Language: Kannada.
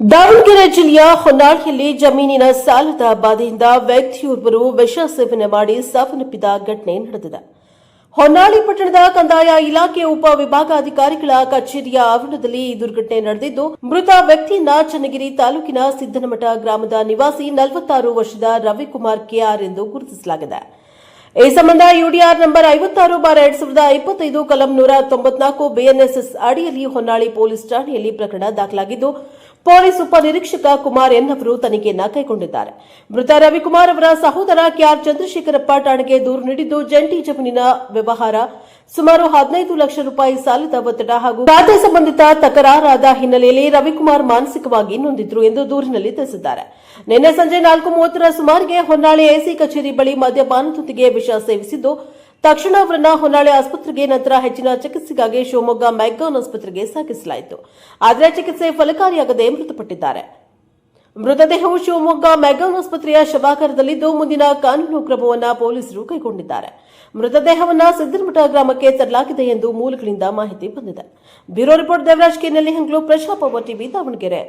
ದಾವಣಗೆರೆ ಜಿಲ್ಲೆಯ ಹೊನ್ನಾಳಿಯಲ್ಲಿ ಜಮೀನಿನ ಸಾಲದ ಬಾಧೆಯಿಂದ ವ್ಯಕ್ತಿಯೋರ್ವರು ವಿಷ ಸೇವನೆ ಮಾಡಿ ಸಾವನ್ನಪ್ಪಿದ ಘಟನೆ ನಡೆದಿದೆ. ಹೊನ್ನಾಳಿ ಪಟ್ಟಣದ ಕಂದಾಯ ಇಲಾಖೆ ಉಪ ವಿಭಾಗಾಧಿಕಾರಿಗಳ ಕಚೇರಿಯ ಆವರಣದಲ್ಲಿ ಈ ದುರ್ಘಟನೆ ನಡೆದಿದ್ದು, ಮೃತ ವ್ಯಕ್ತಿಯನ್ನ ಚನ್ನಗಿರಿ ತಾಲೂಕಿನ ಸಿದ್ದನಮಠ ಗ್ರಾಮದ ನಿವಾಸಿ ನಲವತ್ತಾರು ವರ್ಷದ ರವಿಕುಮಾರ್ ಕೆಆರ್ ಎಂದು ಗುರುತಿಸಲಾಗಿದೆ. ಈ ಸಂಬಂಧ ಯುಡಿಆರ್ ನಂಬರ್ ಐವತ್ತಾರು ಬಾರ ಎರಡ್ ಸಾವಿರದ ಇಪ್ಪತ್ತೈದು ಕಲಂ ನೂರ ತೊಂಬತ್ನಾಲ್ಕು ಬಿಎನ್ಎಸ್ಎಸ್ ಅಡಿಯಲ್ಲಿ ಹೊನ್ನಾಳಿ ಪೊಲೀಸ್ ಠಾಣೆಯಲ್ಲಿ ಪ್ರಕರಣ ದಾಖಲಾಗಿದ್ದು, ಪೊಲೀಸ್ ಉಪನಿರೀಕ್ಷಕ ಕುಮಾರ್ ಎನ್ ಅವರು ತನಿಖೆಯನ್ನ ಕೈಗೊಂಡಿದ್ದಾರೆ. ಮೃತ ರವಿಕುಮಾರ್ ಅವರ ಸಹೋದರ ಕೆಆರ್ ಚಂದ್ರಶೇಖರಪ್ಪ ಠಾಣೆಗೆ ದೂರು ನೀಡಿದ್ದು ಜಂಟಿ ಜಮೀನಿನ ವ್ಯವಹಾರ ಸುಮಾರು ಹದಿನೈದು ಲಕ್ಷ ರೂಪಾಯಿ ಸಾಲದ ಒತ್ತಡ ಹಾಗೂ ಖಾತೆ ಸಂಬಂಧಿತ ತಕರಾರಾದ ಹಿನ್ನೆಲೆಯಲ್ಲಿ ರವಿಕುಮಾರ್ ಮಾನಸಿಕವಾಗಿ ನೊಂದಿದ್ರು ಎಂದು ದೂರಿನಲ್ಲಿ ತಿಳಿಸಿದ್ದಾರೆ. ನಿನ್ನೆ ಸಂಜೆ ನಾಲ್ಕು ಮೂವತ್ತರ ಸುಮಾರಿಗೆ ಹೊನ್ನಾಳಿ ಎಸಿ ಕಚೇರಿ ಬಳಿ ಮದ್ಯಪಾನದೊಂದಿಗೆ ವಿಷ ಸೇವಿಸಿದ್ದು, ತಕ್ಷಣ ಅವರನ್ನ ಹೊನ್ನಾಳಿ ಆಸ್ಪತ್ರೆಗೆ ನಂತರ ಹೆಚ್ಚಿನ ಚಿಕಿತ್ಸೆಗಾಗಿ ಶಿವಮೊಗ್ಗ ಮೈಗಾನ್ ಆಸ್ಪತ್ರೆಗೆ ಸಾಗಿಸಲಾಯಿತು ಆದರೆ ಚಿಕಿತ್ಸೆ ಫಲಕಾರಿಯಾಗದೆ ಮೃತಪಟ್ಟಿದ್ದಾರೆ. ಮೃತದೇಹವು ಶಿವಮೊಗ್ಗ ಮೆಗಾನ್ ಆಸ್ಪತ್ರೆಯ ಶವಾಗಾರದಲ್ಲಿದ್ದು ಮುಂದಿನ ಕಾನೂನು ಕ್ರಮವನ್ನು ಪೊಲೀಸರು ಕೈಗೊಂಡಿದ್ದಾರೆ. ಮೃತದೇಹವನ್ನು ಸಿದ್ದರಮಠ ಗ್ರಾಮಕ್ಕೆ ತರಲಾಗಿದೆ ಎಂದು ಮೂಲಗಳಿಂದ ಮಾಹಿತಿ ಬಂದಿದೆ. ಬ್ಯೂರೋ ರಿಪೋರ್ಟ್ ದೇವರಾಜ್ ಕೆ ನೆಲ್ಲಿಹಂಗ್ಲು ಪ್ರಜಾಪವ ಟಿವಿ ದಾವಣಗೆರೆ.